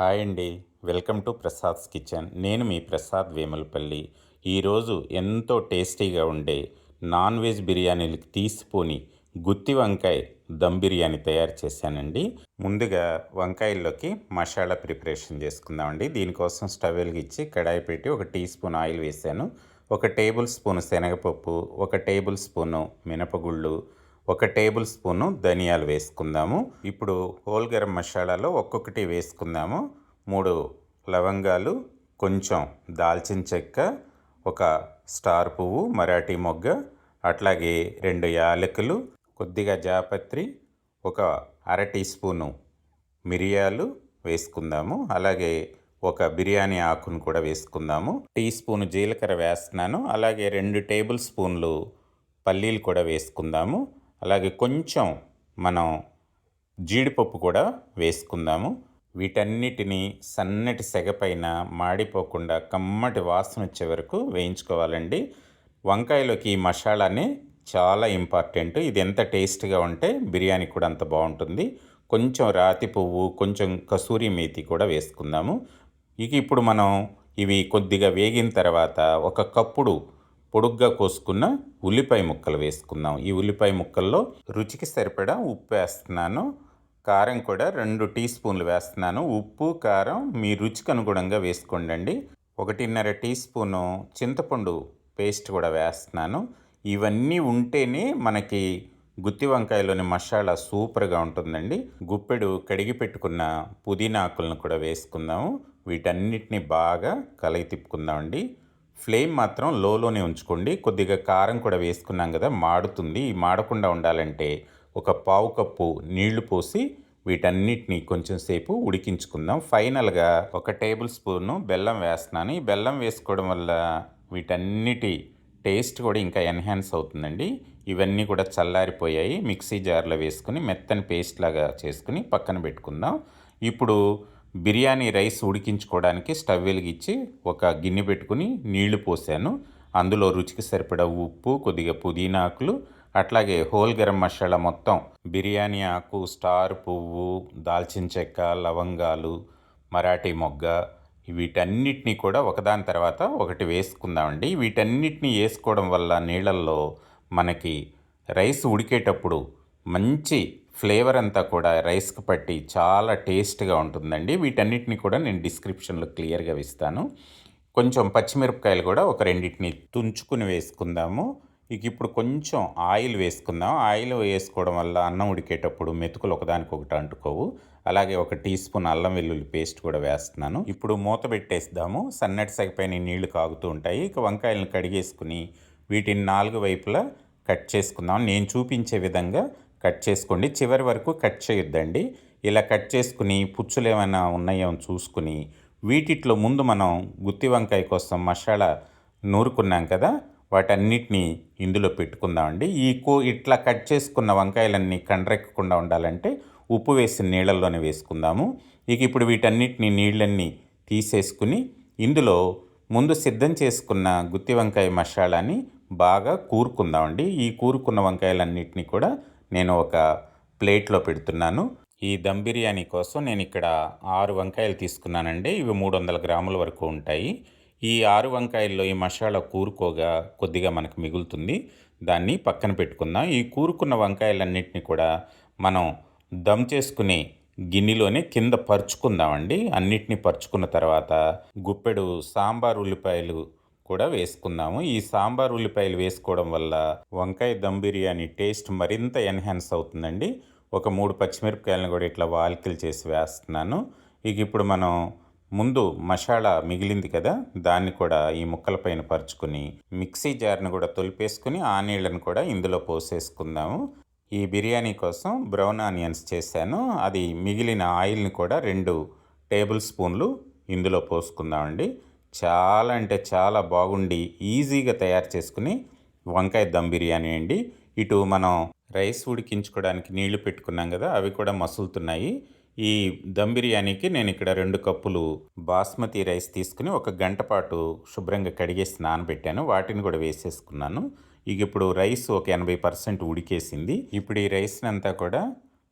Hi అండి. Welcome to Prasad's kitchen. నేను మీ ప్రసాద్ వేములపల్లి. ఈరోజు ఎంతో టేస్టీగా ఉండే నాన్ వెజ్ బిర్యానీలకి తీసిపోని గుత్తి వంకాయ దమ్ బిర్యానీ తయారు చేశానండి. ముందుగా వంకాయల్లోకి మసాలా ప్రిపరేషన్ చేసుకుందామండి. దీనికోసం స్టవ్ వెలిగించి కడాయి పెట్టి ఒక టీ స్పూన్ ఆయిల్ వేసాను. ఒక టేబుల్ స్పూన్ శనగపప్పు ఒక టేబుల్ స్పూను మినపగుళ్ళు ఒక టేబుల్ స్పూను ధనియాలు వేసుకుందాము. ఇప్పుడు హోల్ గరం మసాలాలో ఒక్కొక్కటి వేసుకుందాము. మూడు లవంగాలు కొంచెం దాల్చిన చెక్క ఒక స్టార్ పువ్వు మరాఠీ మొగ్గ అట్లాగే రెండు యాలకులు కొద్దిగా జాపత్రి ఒక అర టీ స్పూను మిరియాలు వేసుకుందాము. అలాగే ఒక బిర్యానీ ఆకును కూడా వేసుకుందాము. టీ స్పూన్ జీలకర్ర వేస్తున్నాను. అలాగే రెండు టేబుల్ స్పూన్లు పల్లీలు కూడా వేసుకుందాము. అలాగే కొంచెం మనం జీడిపప్పు కూడా వేసుకుందాము. వీటన్నిటిని సన్నటి సెగపైన మాడిపోకుండా కమ్మటి వాసన వచ్చే వరకు వేయించుకోవాలండి. వంకాయలోకి ఈ మసాలానే చాలా ఇంపార్టెంట్. ఇది ఎంత టేస్ట్గా ఉంటే బిర్యానీ కూడా అంత బాగుంటుంది. కొంచెం రాతి పువ్వు కొంచెం కసూరి మేతి కూడా వేసుకుందాము. ఇక ఇప్పుడు మనం ఇవి కొద్దిగా వేగిన తర్వాత ఒక కప్పుడు పొడుగ్గా కోసుకున్న ఉల్లిపాయ ముక్కలు వేసుకుందాం. ఈ ఉల్లిపాయ ముక్కల్లో రుచికి సరిపడా ఉప్పు వేస్తున్నాను. కారం కూడా రెండు టీ స్పూన్లు వేస్తున్నాను. ఉప్పు కారం మీ రుచికి అనుగుణంగా వేసుకోండి ఒకటిన్నర టీ స్పూను చింతపండు పేస్ట్ కూడా వేస్తున్నాను. ఇవన్నీ ఉంటేనే మనకి గుత్తి వంకాయలోని మసాలా సూపర్గా ఉంటుందండి. గుప్పెడు కడిగి పెట్టుకున్న పుదీనా ఆకులను కూడా వేసుకుందాము. వీటన్నిటిని బాగా కలయి తిప్పుకుందామండి. ఫ్లేమ్ మాత్రం లోలోనే ఉంచుకోండి. కొద్దిగా కారం కూడా వేసుకున్నాం కదా మాడుతుంది. మాడకుండా ఉండాలంటే ఒక పావు కప్పు నీళ్ళు పోసి వీటన్నిటిని కొంచెం సేపు ఉడికించుకుందాం. ఫైనల్గా ఒక టేబుల్ స్పూను బెల్లం వేస్తున్నాను. ఈ బెల్లం వేసుకోవడం వల్ల వీటన్నిటి టేస్ట్ కూడా ఇంకా ఎన్హాన్స్ అవుతుందండి. ఇవన్నీ కూడా చల్లారిపోయాయి. మిక్సీ జార్లో వేసుకుని మెత్తని పేస్ట్ లాగా చేసుకుని పక్కన పెట్టుకుందాం. ఇప్పుడు బిర్యానీ రైస్ ఉడికించుకోవడానికి స్టవ్ వెలిగించి ఒక గిన్నె పెట్టుకుని నీళ్ళు పోసాను. అందులో రుచికి సరిపడా ఉప్పు కొద్దిగా పుదీనా ఆకులు అట్లాగే హోల్ గరం మసాలా మొత్తం బిర్యానీ ఆకు స్టార్ పువ్వు దాల్చిన చెక్క లవంగాలు మరాఠీ మొగ్గ వీటన్నిటినీ కూడా ఒకదాని తర్వాత ఒకటి వేసుకుందామండి. వీటన్నిటిని వేసుకోవడం వల్ల నీళ్ళల్లో మనకి రైస్ ఉడికేటప్పుడు మంచి ఫ్లేవర్ అంతా కూడా రైస్కి పట్టి చాలా టేస్ట్గా ఉంటుందండి. వీటన్నిటిని కూడా నేను డిస్క్రిప్షన్లో క్లియర్గా ఇస్తాను కొంచెం పచ్చిమిరపకాయలు కూడా ఒక రెండింటిని తుంచుకుని వేసుకుందాము. ఇక ఇప్పుడు కొంచెం ఆయిల్ వేసుకుందాం. ఆయిల్ వేసుకోవడం వల్ల అన్నం ఉడికేటప్పుడు మెతుకులు ఒకదానికొకటి అంటుకోవు. అలాగే ఒక టీ స్పూన్ అల్లం వెల్లుల్లి పేస్ట్ కూడా వేస్తున్నాను. ఇప్పుడు మూత పెట్టేద్దాము. సన్నటి సగపైన నీళ్ళు కాగుతూ ఉంటాయి. ఇక వంకాయలను కడిగేసుకుని వీటిని నాలుగు వైపులా కట్ చేసుకుందాం. నేను చూపించే విధంగా కట్ చేసుకోండి. చివరి వరకు కట్ చేయొద్దండి. ఇలా కట్ చేసుకుని పుచ్చులు ఏమైనా ఉన్నాయో చూసుకుని వీటిట్లో ముందు మనం గుత్తి వంకాయ కోసం మసాలా నూరుకున్నాం కదా వాటన్నిటినీ ఇందులో పెట్టుకుందామండి. ఈ కో ఇట్లా కట్ చేసుకున్న వంకాయలన్నీ కండ్రెక్కకుండా ఉండాలంటే ఉప్పు వేసిన నీళ్ళల్లోనే వేసుకుందాము. ఇక ఇప్పుడు వీటన్నిటిని నీళ్ళన్నీ తీసేసుకుని ఇందులో ముందు సిద్ధం చేసుకున్న గుత్తి వంకాయ మసాలాని బాగా కూరుకుందామండి. ఈ కూరుకున్న వంకాయలన్నిటిని కూడా నేను ఒక ప్లేట్లో పెడుతున్నాను. ఈ దమ్ బిర్యానీ కోసం నేను ఇక్కడ ఆరు వంకాయలు తీసుకున్నానండి. ఇవి మూడు వందల గ్రాముల వరకు ఉంటాయి. ఈ ఆరు వంకాయల్లో ఈ మసాలా కూరుకోగా కొద్దిగా మనకు మిగులుతుంది. దాన్ని పక్కన పెట్టుకుందాం. ఈ కూరుకున్న వంకాయలన్నింటినీ కూడా మనం దమ్ చేసుకునే గిన్నెలోనే కింద పరుచుకుందామండి. అన్నిటినీ పరుచుకున్న తర్వాత గుప్పెడు సాంబార్ ఉల్లిపాయలు కూడా వేసుకుందాము ఈ సాంబార్ ఉల్లిపాయలు వేసుకోవడం వల్ల వంకాయ దమ్ బిర్యానీ టేస్ట్ మరింత ఎన్హాన్స్ అవుతుందండి. ఒక మూడు పచ్చిమిరపకాయలను కూడా ఇట్లా వాల్కిల్ చేసి వేస్తున్నాను. ఇక ఇప్పుడు మనం ముందు మసాలా మిగిలింది కదా దాన్ని కూడా ఈ ముక్కల పైన పరుచుకుని మిక్సీ జార్ని కూడా తొలిపేసుకుని ఆ నీళ్ళను కూడా ఇందులో పోసేసుకుందాము. ఈ బిర్యానీ కోసం బ్రౌన్ ఆనియన్స్ చేశాను. అది మిగిలిన ఆయిల్ని కూడా రెండు టేబుల్ స్పూన్లు ఇందులో పోసుకుందామండి. చాలా అంటే చాలా బాగుండి ఈజీగా తయారు చేసుకుని వంకాయ దమ్ బిర్యానీ అండి. ఇటు మనం రైస్ ఉడికించుకోవడానికి నీళ్ళు పెట్టుకున్నాం కదా అవి కూడా మసులుతున్నాయి. ఈ దమ్ బిర్యానీకి నేను ఇక్కడ రెండు కప్పులు బాస్మతి రైస్ తీసుకుని ఒక గంట పాటు శుభ్రంగా కడిగేసి నానబెట్టాను. వాటిని కూడా వేసేసుకున్నాను. ఇక ఇప్పుడు రైస్ ఒక ఎనభై పర్సెంట్ ఉడికేసింది. ఇప్పుడు ఈ రైస్ని అంతా కూడా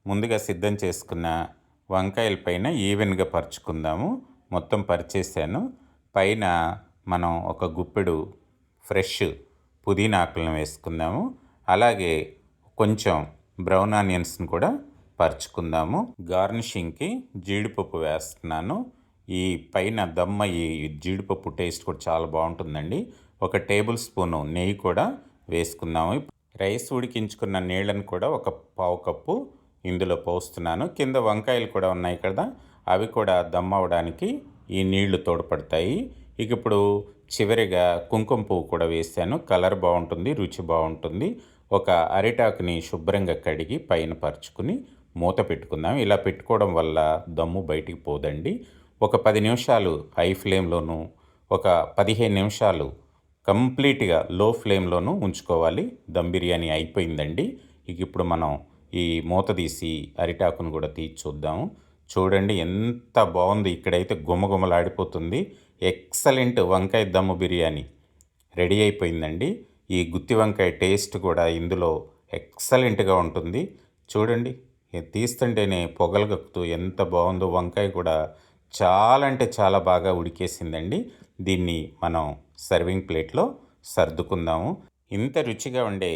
ముందుగా సిద్ధం చేసుకున్న వంకాయల పైన ఈవెన్గా పరుచుకుందాము. మొత్తం పరిచేసాను పైన మనం ఒక గుప్పెడు ఫ్రెష్ పుదీనా ఆకులను వేసుకుందాము. అలాగే కొంచెం బ్రౌన్ ఆనియన్స్ని కూడా పరుచుకుందాము. గార్నిషింగ్కి జీడిపప్పు వేస్తున్నాను. ఈ పైన దమ్మ ఈ జీడిపప్పు టేస్ట్ కూడా చాలా బాగుంటుందండి. ఒక టేబుల్ స్పూను నెయ్యి కూడా వేసుకుందాము. రైస్ ఉడికించుకున్న నీళ్ళను కూడా ఒక పావు కప్పు ఇందులో పోస్తున్నాను. కింద వంకాయలు కూడా ఉన్నాయి కదా అవి కూడా దమ్ అవడానికి ఈ నీళ్ళు తోడ్పడతాయి. ఇక ఇప్పుడు చివరిగా కుంకుమ పువ్వు కూడా వేసాను కలర్ బాగుంటుంది రుచి బాగుంటుంది. ఒక అరిటాకుని శుభ్రంగా కడిగి పైన పరుచుకుని మూత పెట్టుకుందాం. ఇలా పెట్టుకోవడం వల్ల దమ్ము బయటికి పోదండి. ఒక పది నిమిషాలు హై ఫ్లేమ్లోను ఒక పదిహేను నిమిషాలు కంప్లీట్గా లో ఫ్లేమ్లోనూ ఉంచుకోవాలి. దమ్ బిర్యానీ అయిపోయిందండి. ఇక ఇప్పుడు మనం ఈ మూత తీసి అరిటాకును కూడా తీసి చూద్దాము. చూడండి ఎంత బాగుంది. ఇక్కడైతే గుమగుమలాడిపోతుంది. ఎక్సలెంట్ వంకాయ దమ్ము బిర్యానీ. రెడీ అయిపోయిందండి. ఈ గుత్తి వంకాయ టేస్ట్ కూడా ఇందులో ఎక్సలెంట్గా ఉంటుంది. చూడండి తీస్తుంటేనే పొగలగక్కుతూ ఎంత బాగుందో వంకాయ కూడా చాలా అంటే చాలా బాగా ఉడికేసిందండి. దీన్ని మనం సర్వింగ్ ప్లేట్లో సర్దుకుందాము. ఇంత రుచిగా ఉండే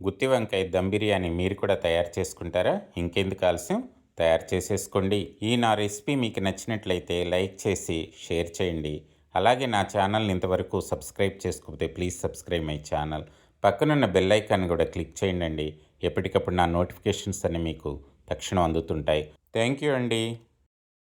గుత్తి వంకాయ దమ్ బిర్యానీ మీరు కూడా తయారు చేసుకుంటారా? ఇంకెందుకు ఆలస్యం? తయారు చేసేసుకోండి. ఈ నా రెసిపీ మీకు నచ్చినట్లయితే లైక్ చేసి షేర్ చేయండి. అలాగే నా ఛానల్ని ఇంతవరకు సబ్స్క్రైబ్ చేసుకోకపోతే ప్లీజ్ సబ్స్క్రైబ్ మై ఛానల్. పక్కనున్న బెల్ ఐకాన్ కూడా క్లిక్ చేయండి ఎప్పటికప్పుడు నా నోటిఫికేషన్స్ అన్ని మీకు తక్షణం అందుతుంటాయి. థ్యాంక్ యూ అండి.